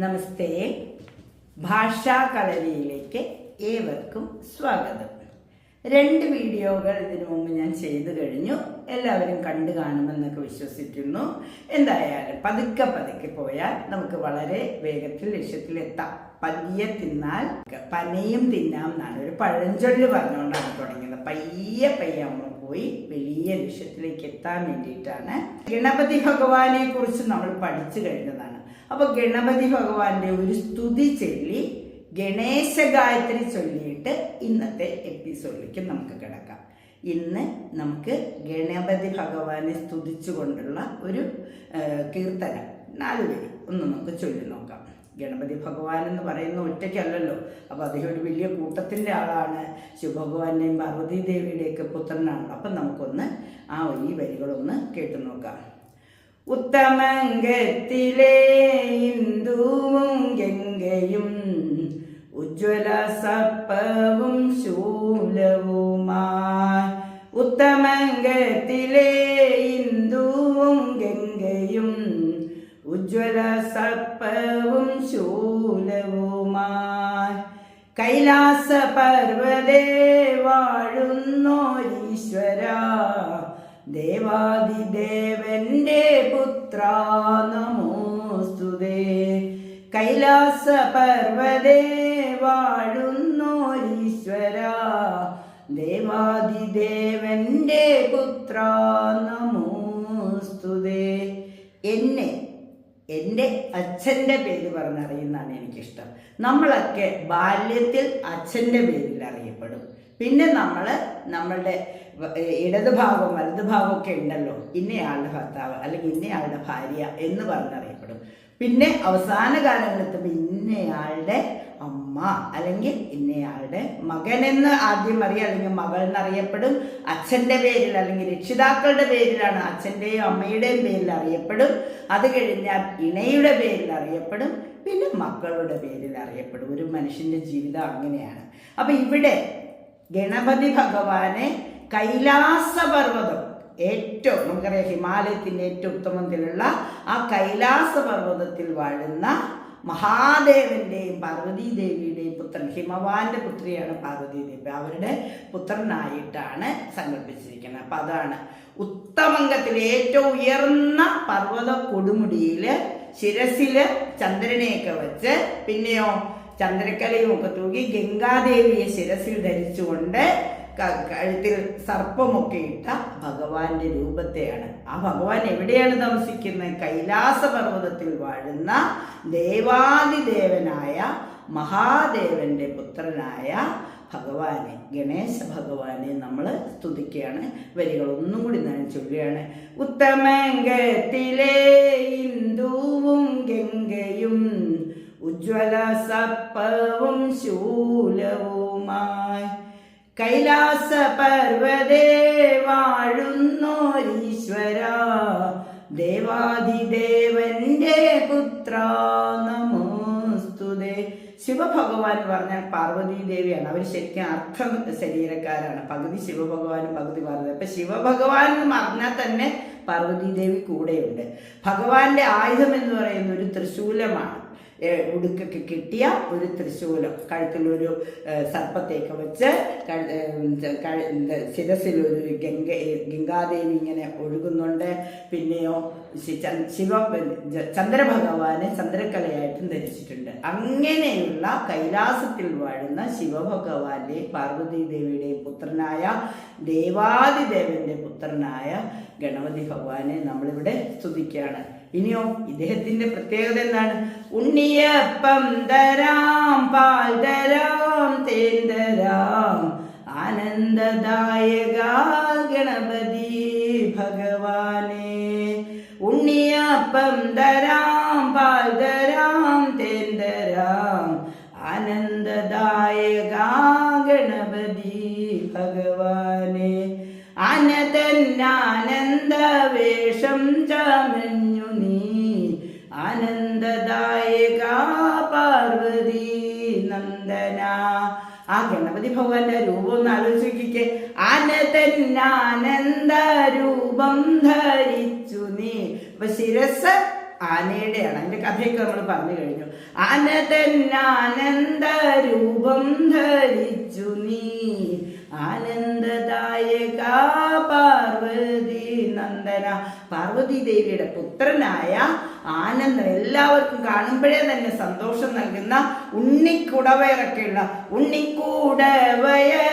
നമസ്തേ. ഭാഷാ കളരിയിലേക്ക് ഏവർക്കും സ്വാഗതം. രണ്ട് വീഡിയോകൾ ഇതിനു മുമ്പ് ഞാൻ ചെയ്തു കഴിഞ്ഞു. എല്ലാവരും കണ്ടു കാണുമെന്നൊക്കെ വിശ്വസിക്കുന്നു. എന്തായാലും പതുക്കെ പതുക്കെ പോയാൽ നമുക്ക് വളരെ വേഗത്തിൽ ലക്ഷ്യത്തിലെത്താം പയ്യെ തിന്നാൽ പനയും തിന്നാം എന്നാണ് ഒരു പഴഞ്ചൊല്ല് പറഞ്ഞുകൊണ്ടാണ് തുടങ്ങിയത്. പയ്യെ പയ്യെ പോയി വലിയ ലക്ഷ്യത്തിലേക്ക് എത്താൻ വേണ്ടിയിട്ടാണ്. ഗണപതി ഭഗവാനെ കുറിച്ച് നമ്മൾ പഠിച്ചു കഴിഞ്ഞതാണ്. അപ്പൊ ഗണപതി ഭഗവാന്റെ ഒരു സ്തുതി ചൊല്ലി ഗണേശ ഗായത്രി ചൊല്ലിയിട്ട് ഇന്നത്തെ എപ്പിസോഡിലേക്ക് നമുക്ക് കിടക്കാം. ഇന്ന് നമുക്ക് ഗണപതി ഭഗവാനെ സ്തുതിച്ചുകൊണ്ടുള്ള ഒരു കീർത്തനം. നാല് വരി ഒന്ന് നമുക്ക് ചൊല്ലി ഗണപതി ഭഗവാൻ എന്ന് പറയുന്ന ഒറ്റയ്ക്കല്ലല്ലോ. അപ്പോൾ അദ്ദേഹം ഒരു വലിയ കൂട്ടത്തിന്റെ ആളാണ്. ശിവഭഗവാന്റെയും പാർവതി ദേവിയുടെയൊക്കെ പുത്രനാണ്. അപ്പം നമുക്കൊന്ന് ആ ഈ വരികളൊന്ന് കേട്ടു നോക്കാം. ഉത്തമംഗത്തിലെ ഇന്ദുവും ഗംഗയും ഉജ്വല സപ്പവും ശൂലവുമാ ഉത്തമംഗത്തിലെ ഇന്ദുവും ഗംഗയും ഉജ്വല സപ്പവും ശൂലവുമായി കൈലാസ പർവതേ വാഴുന്നോരീശ്വര ദേവാദിദേവന്റെ പുത്ര നമോസ്തുതേ. കൈലാസ പർവതേ വാഴുന്നോരീശ്വര ദേവാദിദേവന്റെ പുത്ര നമോസ്തുതേ. എന്നെ എന്റെ അച്ഛന്റെ പേര് പറഞ്ഞറിയുന്നതാണ് എനിക്കിഷ്ടം. നമ്മളൊക്കെ ബാല്യത്തിൽ അച്ഛന്റെ പേരിൽ അറിയപ്പെടും. പിന്നെ നമ്മൾ നമ്മളുടെ വ- ഏ, ഇടതുഭാഗം വലതുഭാഗമൊക്കെ ഉണ്ടല്ലോ. ഇന്നയാളുടെ ഭർത്താവ് അല്ലെങ്കിൽ ഇന്നയാളുടെ ഭാര്യ എന്ന് പറഞ്ഞറിയപ്പെടും. പിന്നെ അവസാന കാലങ്ങളെത്തുമ്പോൾ ഇന്നയാളുടെ അമ്മ അല്ലെങ്കിൽ ഇന്നയാളുടെ മകനെന്ന് ആദ്യം അറിയാം അല്ലെങ്കിൽ മകൾ എന്നറിയപ്പെടും അച്ഛന്റെ പേരിൽ അല്ലെങ്കിൽ രക്ഷിതാക്കളുടെ പേരിലാണ് അച്ഛന്റെയും അമ്മയുടെയും പേരിൽ അറിയപ്പെടും. അത് കഴിഞ്ഞാൽ ഇണയുടെ പേരിൽ അറിയപ്പെടും. പിന്നെ മക്കളുടെ പേരിൽ അറിയപ്പെടും. ഒരു മനുഷ്യന്റെ ജീവിതം അങ്ങനെയാണ്. അപ്പം ഇവിടെ ഗണപതി ഭഗവാനെ കൈലാസപർവതം ഏറ്റവും നമുക്കറിയാം ഹിമാലയത്തിന്റെ ഏറ്റവും ഉത്തമത്തിലുള്ള ആ കൈലാസ പർവതത്തിൽ വാഴുന്ന മഹാദേവന്റെയും പാർവതീദേവിയുടെയും പുത്രൻ ഹിമവാന്റെ പുത്രിയാണ് പാർവതീദേവി. അവരുടെ പുത്രനായിട്ടാണ് സങ്കല്പിച്ചിരിക്കുന്നത് അപ്പൊ അതാണ് ഉത്തമംഗത്തിലെ ഏറ്റവും ഉയർന്ന പർവത കൊടുമുടിയിൽ ശിരസിൽ ചന്ദ്രനെയൊക്കെ വെച്ച് പിന്നെയോ ചന്ദ്രക്കലയും ഒക്കെ തൂക്കി ഗംഗാദേവിയെ ശിരസിൽ ധരിച്ചുകൊണ്ട് കഴുത്തിൽ സർപ്പമൊക്കെ ഇട്ട ഭഗവാന്റെ രൂപത്തെയാണ്. ആ ഭഗവാൻ എവിടെയാണ് താമസിക്കുന്നത്? കൈലാസ പർവതത്തിൽ വാഴുന്ന ദേവാദിദേവനായ മഹാദേവന്റെ പുത്രനായ ഭഗവാനെ ഗണേശ ഭഗവാനെ നമ്മൾ സ്തുതിക്കുകയാണ്. വരികൾ ഒന്നും കൂടി ഞാൻ ചൊല്ലുകയാണ്. ഉത്തമംഗത്തിലെ ഇന്ദുവും ഗംഗയും ഉജ്ജ്വല സപ്പവും ശൂലവുമായി കൈലാസ പർവതേ വാഴുന്നോരീശ്വര ദേവാദിദേവന്റെ പുത്ര നമോസ്തുതേ. ശിവഭഗവാൻ പറഞ്ഞാൽ പാർവതി ദേവിയാണ് അവർ ശരിക്കും അർത്ഥം ശരീരക്കാരാണ്. പകുതി ശിവഭഗവാനും പകുതി പാർവതി. അപ്പൊ ശിവഭഗവാൻ എന്ന് പറഞ്ഞാൽ തന്നെ പാർവതി ദേവി കൂടെയുണ്ട്. ഭഗവാന്റെ ആയുധം എന്ന് പറയുന്ന ഒരു തൃശൂലമാണ് ഏ, ഉടുക്കൊക്കെ കിട്ടിയ ഒരു തൃശ്ശൂലം കഴുത്തിലൊരു സർപ്പത്തേക്ക് വെച്ച് ശിരസിലൊരു ഗംഗ ഗംഗാദേവി ഇങ്ങനെ ഒഴുകുന്നുണ്ട്. പിന്നെയോ ശിവ ചന്ദ്രഭഗവാനെ ചന്ദ്രക്കലയായിട്ടും ധരിച്ചിട്ടുണ്ട്. അങ്ങനെയുള്ള കൈലാസത്തിൽ വാഴുന്ന ശിവഭഗവാന്റെയും പാർവതീദേവിയുടെയും പുത്രനായ ദേവാദിദേവന്റെ പുത്രനായ ഗണപതി ഭഗവാനെ നമ്മളിവിടെ സ്തുതിക്കുകയാണ്. ഇനിയോ ഇദ്ദേഹത്തിന്റെ പ്രത്യേകത എന്താണ്? ഉണ്ണിയപ്പം തരാം പാൽ തരാം തേൻ തരാം. ആനന്ദദായക ഗണപതി ഭഗവാനെ. ഉണ്ണിയപ്പം തരാം പാൽ തരാം തേൻ തരാം. ആനന്ദദായക ഗണപതി ഭഗവാനെ. വേഷം ചമഞ്ഞു നീ. ആനന്ദദായക പാർവതി നന്ദന. ആ ഗണപതി ഭഗവാന്റെ രൂപം ഒന്ന് ആലോചിക്കേ അനതന്നാനന്ദ രൂപം ധരിച്ചു നീ. അപ്പൊ ശിരസ് ആനയുടെയാണ് അതിന്റെ കഥയൊക്കെ നമ്മൾ പറഞ്ഞു കഴിഞ്ഞു. ആന തന്നാനന്ദ രൂപം ധരിച്ചു നീ. ആനന്ദദായക നന്ദന പാർവതി ദേവിയുടെ പുത്രനായ ആനന്ദ എല്ലാവർക്കും കാണുമ്പോഴേ തന്നെ സന്തോഷം നൽകുന്ന ഉണ്ണിക്കുടവയറൊക്കെയുള്ള ഉണ്ണിക്കൂടവയർ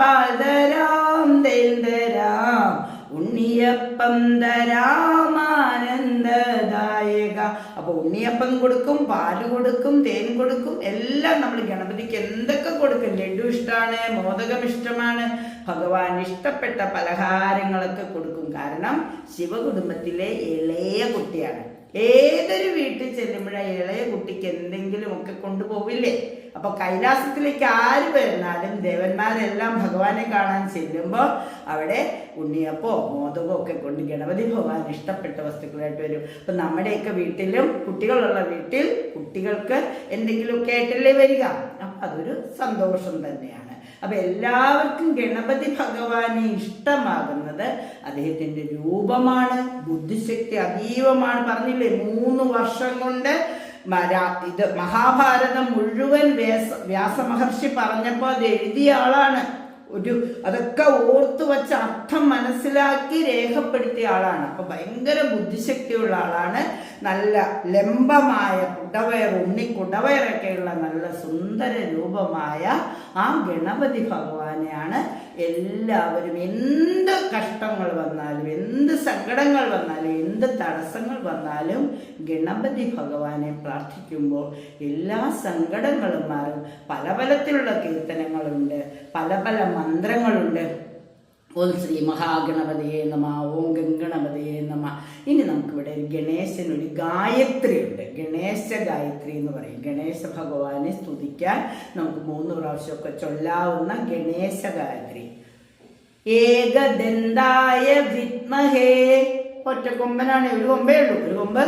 പാതരാം തേന്തരാം ഉണ്ണിയപ്പം തരാമാനന്ദദായക അപ്പൊ ഉണ്ണിയപ്പം കൊടുക്കും പാൽ കൊടുക്കും തേൻ കൊടുക്കും എല്ലാം നമ്മൾ ഗണപതിക്ക് എന്തൊക്കെ കൊടുക്കും? ലഡു ഇഷ്ടമാണ് മോദകം ഇഷ്ടമാണ് ഭഗവാൻ ഇഷ്ടപ്പെട്ട പലഹാരങ്ങളൊക്കെ കൊടുക്കും. കാരണം ശിവകുടുംബത്തിലെ ഇളയ കുട്ടിയാണ്. ഏതൊരു വീട്ടിൽ ചെല്ലുമ്പോഴ ഇളയ കുട്ടിക്ക് എന്തെങ്കിലും ഒക്കെ കൊണ്ടുപോവില്ലേ? അപ്പൊ കൈലാസത്തിലേക്ക് ആര് വരുന്നാലും ദേവന്മാരെല്ലാം ഭഗവാനെ കാണാൻ ചെല്ലുമ്പോൾ അവിടെ ഉണ്ണിയപ്പോ മോദകോ ഒക്കെ കൊണ്ട് ഗണപതി ഭഗവാൻ ഇഷ്ടപ്പെട്ട വസ്തുക്കളായിട്ട് വരും. അപ്പൊ നമ്മുടെയൊക്കെ വീട്ടിലും കുട്ടികളുള്ള വീട്ടിൽ കുട്ടികൾക്ക് എന്തെങ്കിലുമൊക്കെ ആയിട്ടല്ലേ വരിക. അപ്പൊ അതൊരു സന്തോഷം തന്നെയാണ്. അപ്പൊ എല്ലാവർക്കും ഗണപതി ഭഗവാനെ ഇഷ്ടമാകുന്നത് അദ്ദേഹത്തിന്റെ രൂപമാണ് ബുദ്ധിശക്തി അതീവമാണ്. പറഞ്ഞില്ലേ മൂന്ന് വർഷം കൊണ്ട് ഇത് മഹാഭാരതം മുഴുവൻ വ്യാസ വ്യാസമഹർഷി പറഞ്ഞപ്പോൾ അത് എഴുതിയ ആളാണ്. ഒരു അതൊക്കെ ഓർത്തു വച്ച അർത്ഥം മനസ്സിലാക്കി രേഖപ്പെടുത്തിയ ആളാണ്. അപ്പൊ ഭയങ്കര ബുദ്ധിശക്തിയുള്ള ആളാണ്. നല്ല ലംബമായ കുടവയർ ഉണ്ണി കുടവയറൊക്കെയുള്ള നല്ല സുന്ദര രൂപമായ ആ ഗണപതി ഭഗവാനെയാണ് എല്ലാവരും എന്ത് കഷ്ടങ്ങൾ വന്നാലും എന്ത് സങ്കടങ്ങൾ വന്നാലും എന്ത് തടസ്സങ്ങൾ വന്നാലും ഗണപതി ഭഗവാനെ പ്രാർത്ഥിക്കുമ്പോൾ എല്ലാ സങ്കടങ്ങളും മാറും. പല പലത്തിലുള്ള കീർത്തനങ്ങളുണ്ട് പല പല മന്ത്രങ്ങളുണ്ട്. ഓം ശ്രീ മഹാഗണപതിയെ നമ ഓം ഗംഗണപതിയെ നമ. ഇനി നമുക്കിവിടെ ഒരു ഗണേശൻ ഒരു ഗായത്രി ഉണ്ട് ഗണേശ ഗായത്രി എന്ന് പറയും. ഗണേശ ഭഗവാനെ സ്തുതിക്കാൻ നമുക്ക് മൂന്ന് പ്രാവശ്യമൊക്കെ ചൊല്ലാവുന്ന ഗണേശ ഗായത്രി. ഏകദന്തായ വിത്മഹേ ഒറ്റ കൊമ്പനാണ് ഒരു കൊമ്പേ ഉള്ളൂ. ഒരു കൊമ്പ്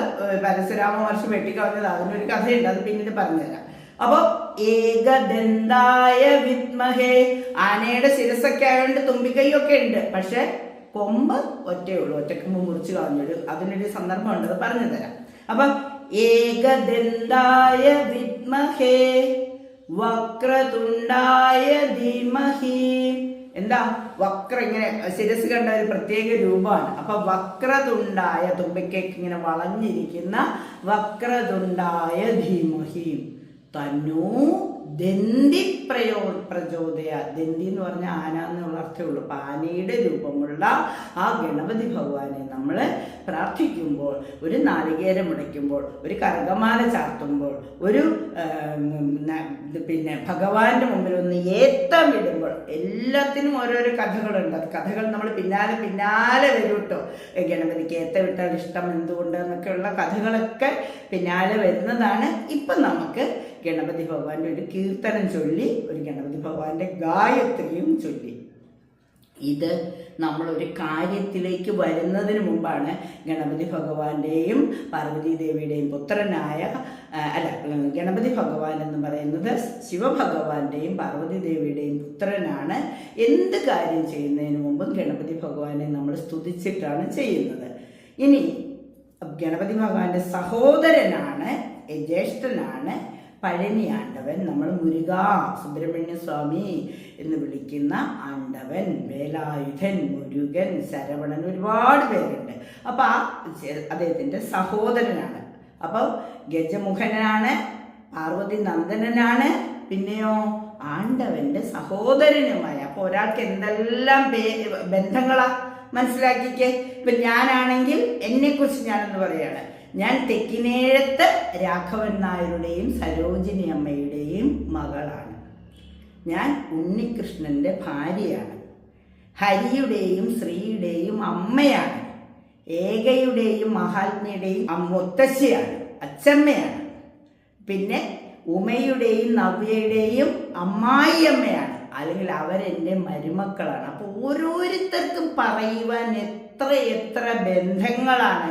പരശുരാമ വർഷം വെട്ടിക്കളഞ്ഞത്. അതിനൊരു കഥയുണ്ട്. അത് പിന്നീട് പറഞ്ഞുതരാം. അപ്പൊ ഏകദന്തായ വിത്മഹേ ആനയുടെ ശിരസൊക്കെ ആയതുകൊണ്ട് തുമ്പിക്കൈയൊക്കെ ഉണ്ട്. പക്ഷെ കൊമ്പ് ഒറ്റയേ ഉള്ളൂ ഒറ്റക്കൊമ്പ് മുറിച്ച് കളഞ്ഞൊരു അതിനൊരു സന്ദർഭമുണ്ട് അത് പറഞ്ഞു തരാം. അപ്പൊ ഏകദന്തായ വിത്മഹേ വക്രതുണ്ടായ ധീമഹി. എന്താ? വക്ര ഇങ്ങനെ ശിരസ് കണ്ട ഒരു പ്രത്യേക രൂപമാണ്. അപ്പൊ വക്രതുണ്ടായ തുമ്പിക്കേക്ക് ഇങ്ങനെ വളഞ്ഞിരിക്കുന്ന വക്രതുണ്ടായ ധീമഹി. തന്നൂ ദന്തി പ്രയോ പ്രചോദയ. ദന്തി എന്ന് പറഞ്ഞ ആന എന്നുള്ള അർത്ഥമുള്ളൂ അപ്പൊ ആനയുടെ രൂപമുള്ള ആ ഗണപതി ഭഗവാനെ നമ്മൾ പ്രാർത്ഥിക്കുമ്പോൾ ഒരു നാളികേരം മുടയ്ക്കുമ്പോൾ ഒരു കരകമാല ചാർത്തുമ്പോൾ ഒരു പിന്നെ ഭഗവാന്റെ മുമ്പിൽ ഒന്ന് ഏത്തം ഇടുമ്പോൾ എല്ലാത്തിനും ഓരോരോ കഥകളുണ്ട്. കഥകൾ നമ്മൾ പിന്നാലെ പിന്നാലെ വരും കേട്ടോ ഗണപതിക്ക് ഏത്തം ഇട്ടാൽ ഇഷ്ടം എന്തുകൊണ്ട് എന്നൊക്കെയുള്ള കഥകളൊക്കെ പിന്നാലെ വരുന്നതാണ്. ഇപ്പം നമുക്ക് ഗണപതി ഭഗവാന്റെ ഒരു കീർത്തനം ചൊല്ലി ഒരു ഗണപതി ഭഗവാന്റെ ഗായത്രിയും ചൊല്ലി. ഇത് ഒരു കാര്യത്തിലേക്ക് വരുന്നതിന് മുമ്പാണ് ഗണപതി ഭഗവാന്റെയും പാർവതി ദേവിയുടെയും പുത്രനായ അല്ല ഗണപതി ഭഗവാൻ എന്ന് പറയുന്നത് ശിവഭഗവാന്റെയും പാർവതി ദേവിയുടെയും പുത്രനാണ്. എന്ത് കാര്യം ചെയ്യുന്നതിന് മുമ്പും ഗണപതി ഭഗവാനെ നമ്മൾ സ്തുതിച്ചിട്ടാണ് ചെയ്യുന്നത്. ഇനി ഗണപതി ഭഗവാന്റെ സഹോദരനാണ് ജ്യേഷ്ഠനാണ് പഴനി ആണ്ടവൻ നമ്മൾ മുരുക സുബ്രഹ്മണ്യ സ്വാമി എന്ന് വിളിക്കുന്ന ആണ്ടവൻ വേലായുധൻ മുരുകൻ ശരവണൻ ഒരുപാട് പേരുണ്ട്. അപ്പം ആ അദ്ദേഹത്തിന്റെ സഹോദരനാണ്. അപ്പോൾ ഗജമുഖനാണ് പാർവതി നന്ദനനാണ് പിന്നെയോ ആണ്ടവന്റെ സഹോദരനുമായ. അപ്പോൾ ഒരാൾക്ക് എന്തെല്ലാം ബന്ധങ്ങളാ? മനസ്സിലാക്കിക്കേ. ഇപ്പം ഞാനാണെങ്കിൽ എന്നെക്കുറിച്ച് ഞാനൊന്ന് പറയുകയാണ് ഞാൻ തെക്കിനേഴത്ത് രാഘവൻ നായരുടെയും സരോജിനി അമ്മയുടെയും മകളാണ്. ഞാൻ ഉണ്ണികൃഷ്ണന്റെ ഭാര്യയാണ്. ഹരിയുടെയും ശ്രീയുടെയും അമ്മയാണ്. ഏകയുടെയും മഹാത്മയുടെയും മുത്തശ്ശിയാണ് അച്ചമ്മയാണ് പിന്നെ ഉമയുടെയും നവ്യയുടെയും അമ്മായിയമ്മയാണ് അല്ലെങ്കിൽ അവരെന്റെ മരുമക്കളാണ്. അപ്പോൾ ഓരോരുത്തർക്കും പറയുവാൻ എത്ര എത്ര ബന്ധങ്ങളാണ്.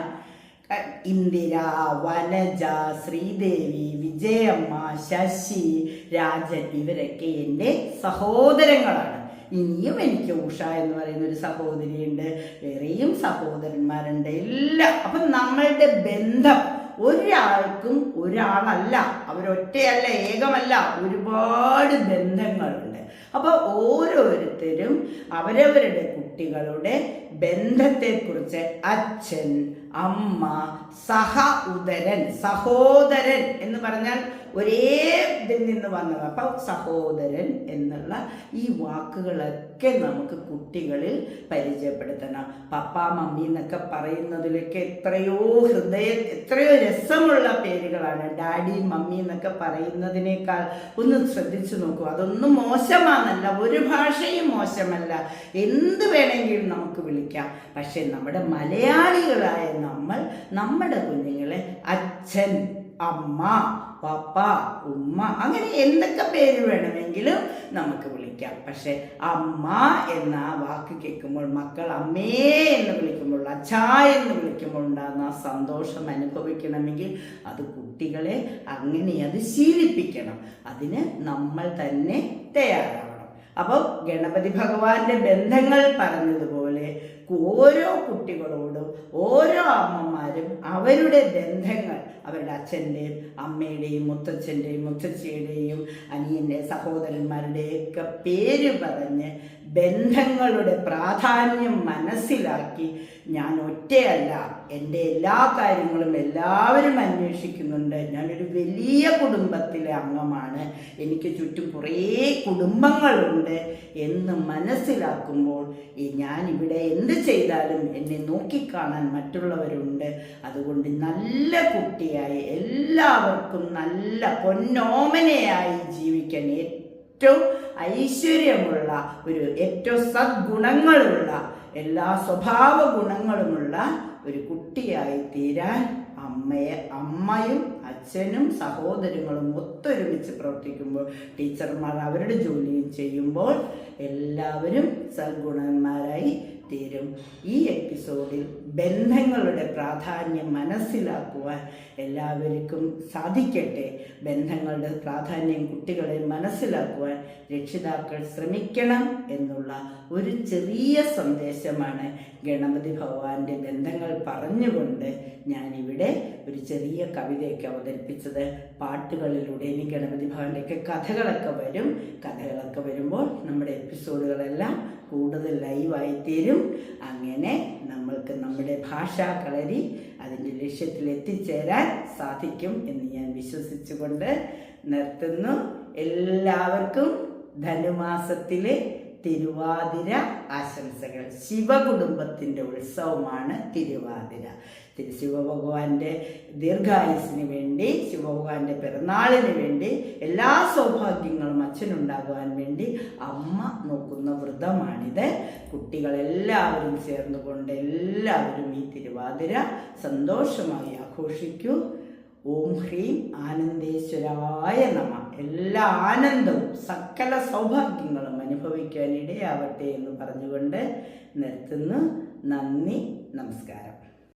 ഇന്ദിര വനജ ശ്രീദേവി വിജയമ്മ ശശി രാജൻ ഇവരൊക്കെ എന്റെ സഹോദരങ്ങളാണ്. ഇനിയും എനിക്ക് ഉഷ എന്ന് പറയുന്ന ഒരു സഹോദരിയുണ്ട്. വേറെയും സഹോദരന്മാരുണ്ട്. എല്ലാം അപ്പം നമ്മളുടെ ബന്ധം ഒരാൾക്കും ഒരാളല്ല. അവരൊറ്റയല്ല ഏകമല്ല. ഒരുപാട് ബന്ധങ്ങളുണ്ട്. അപ്പോൾ ഓരോരുത്തരും അവരവരുടെ കുട്ടികളുടെ ബന്ധത്തെക്കുറിച്ച് അച്ഛൻ അമ്മ സഹ ഉദരൻ സഹോദരൻ എന്ന് പറഞ്ഞാൽ ഒരേ ഇതിൽ നിന്ന് വന്നത്. അപ്പം സഹോദരൻ എന്നുള്ള ഈ വാക്കുകളൊക്കെ നമുക്ക് കുട്ടികളിൽ പരിചയപ്പെടുത്തണം. പപ്പ മമ്മി എന്നൊക്കെ പറയുന്നതിലൊക്കെ എത്രയോ ഹൃദയ എത്രയോ രസമുള്ള പേരുകളാണ്. ഡാഡി മമ്മി എന്നൊക്കെ പറയുന്നതിനേക്കാൾ ഒന്ന് ശ്രദ്ധിച്ചു നോക്കൂ. അതൊന്നും മോശമാണെന്നല്ല ഒരു ഭാഷയും മോശമല്ല. എന്ത് വേണമെങ്കിലും നമുക്ക് വിളിക്കാം. പക്ഷെ നമ്മുടെ മലയാളികളായ നമ്മൾ നമ്മുടെ കുഞ്ഞുങ്ങളെ അച്ഛൻ അമ്മ പപ്പ ഉമ്മ അങ്ങനെ എന്തൊക്കെ പേര് വേണമെങ്കിലും നമുക്ക് വിളിക്കാം. പക്ഷെ അമ്മ എന്ന വാക്ക് കേൾക്കുമ്പോൾ മക്കൾ അമ്മേ എന്ന് വിളിക്കുമ്പോൾ അച്ഛാ എന്ന് വിളിക്കുമ്പോൾ ഉണ്ടാകുന്ന സന്തോഷം അനുഭവിക്കണമെങ്കിൽ അത് കുട്ടികളെ അങ്ങനെ അത് ശീലിപ്പിക്കണം. അതിന് നമ്മൾ തന്നെ തയ്യാറാവണം. അപ്പോൾ ഗണപതി ഭഗവാന്റെ ബന്ധങ്ങൾ പറഞ്ഞതുപോലെ ഓരോ കുട്ടികളോടും ഓരോ അമ്മമാരും അവരുടെ ബന്ധങ്ങൾ അവരുടെ അച്ഛന്റെയും അമ്മയുടെയും മുത്തച്ഛന്റെയും മുത്തച്ഛയുടെയും അനിയന്റെ സഹോദരന്മാരുടെയൊക്കെ പേര് പറഞ്ഞ് ബന്ധങ്ങളുടെ പ്രാധാന്യം മനസ്സിലാക്കി ഞാൻ ഒറ്റയല്ല എന്റെ എല്ലാ കാര്യങ്ങളും എല്ലാവരും അന്വേഷിക്കുന്നുണ്ട്. ഞാനൊരു വലിയ കുടുംബത്തിലെ അംഗമാണ്. എനിക്ക് ചുറ്റും കുറേ കുടുംബങ്ങളുണ്ട് എന്ന് മനസ്സിലാക്കുമ്പോൾ ഞാൻ ഇവിടെ എന്ത് ചെയ്താലും എന്നെ നോക്കിക്കാണാൻ മറ്റുള്ളവരുണ്ട്. അതുകൊണ്ട് നല്ല കുട്ടിയായി എല്ലാവർക്കും നല്ല പൊന്നോമനയായി ജീവിക്കാൻ ഏറ്റവും ഐശ്വര്യമുള്ള ഒരു ഏറ്റവും സദ്ഗുണങ്ങളുള്ള എല്ലാ സ്വഭാവ ഗുണങ്ങളുമുള്ള ഒരു കുട്ടിയായി തീരാൻ അമ്മയെ അമ്മയും അച്ഛനും സഹോദരങ്ങളും ഒത്തൊരുമിച്ച് പ്രവർത്തിക്കുമ്പോൾ ടീച്ചർമാർ അവരുടെ ജോലിയും ചെയ്യുമ്പോൾ എല്ലാവരും സദ്ഗുണന്മാരായി തീരും. ഈ എപ്പിസോഡിൽ ബന്ധങ്ങളുടെ പ്രാധാന്യം മനസ്സിലാക്കുവാൻ എല്ലാവർക്കും സാധിക്കട്ടെ. ബന്ധങ്ങളുടെ പ്രാധാന്യം കുട്ടികളെ മനസ്സിലാക്കുവാൻ രക്ഷിതാക്കൾ ശ്രമിക്കണം എന്നുള്ള ഒരു ചെറിയ സന്ദേശമാണ് ഗണപതി ഭഗവാന്റെ ബന്ധങ്ങൾ പറഞ്ഞുകൊണ്ട് ഞാനിവിടെ ഒരു ചെറിയ കവിതയൊക്കെ അവതരിപ്പിച്ചത് പാട്ടുകളിലൂടെ ഇനി ഗണപതി ഭവനിലേക്ക് കഥകളൊക്കെ വരും. കഥകളൊക്കെ വരുമ്പോൾ നമ്മുടെ എപ്പിസോഡുകളെല്ലാം കൂടുതൽ ലൈവായി തീരും. അങ്ങനെ നമ്മൾക്ക് നമ്മുടെ ഭാഷാ കളരി അതിന്റെ ലക്ഷ്യത്തിൽ എത്തിച്ചേരാൻ സാധിക്കും എന്ന് ഞാൻ വിശ്വസിച്ചുകൊണ്ട് നിർത്തുന്നു. എല്ലാവർക്കും ധനുമാസത്തിലെ തിരുവാതിര ആശംസകൾ. ശിവകുടുംബത്തിന്റെ ഉത്സവമാണ് തിരുവാതിര. തിരു ശിവഭഗവാന്റെ ദീർഘായുസിന് വേണ്ടി ശിവഭഗവാന്റെ പിറന്നാളിന് വേണ്ടി എല്ലാ സൗഭാഗ്യങ്ങളും അച്ഛനുണ്ടാകുവാൻ വേണ്ടി അമ്മ നോക്കുന്ന വ്രതമാണിത്. കുട്ടികളെല്ലാവരും ചേർന്നുകൊണ്ട് എല്ലാവരും ഈ തിരുവാതിര സന്തോഷമായി ആഘോഷിക്കൂ. ഓം ഹ്രീം ആനന്ദേശ്വരായ നമ. എല്ലാ ആനന്ദവും സകല സൗഭാഗ്യങ്ങളും അനുഭവിക്കാൻ ഇടയാവട്ടെ എന്ന് പറഞ്ഞുകൊണ്ട് നിർത്തുന്നു. നന്ദി നമസ്കാരം.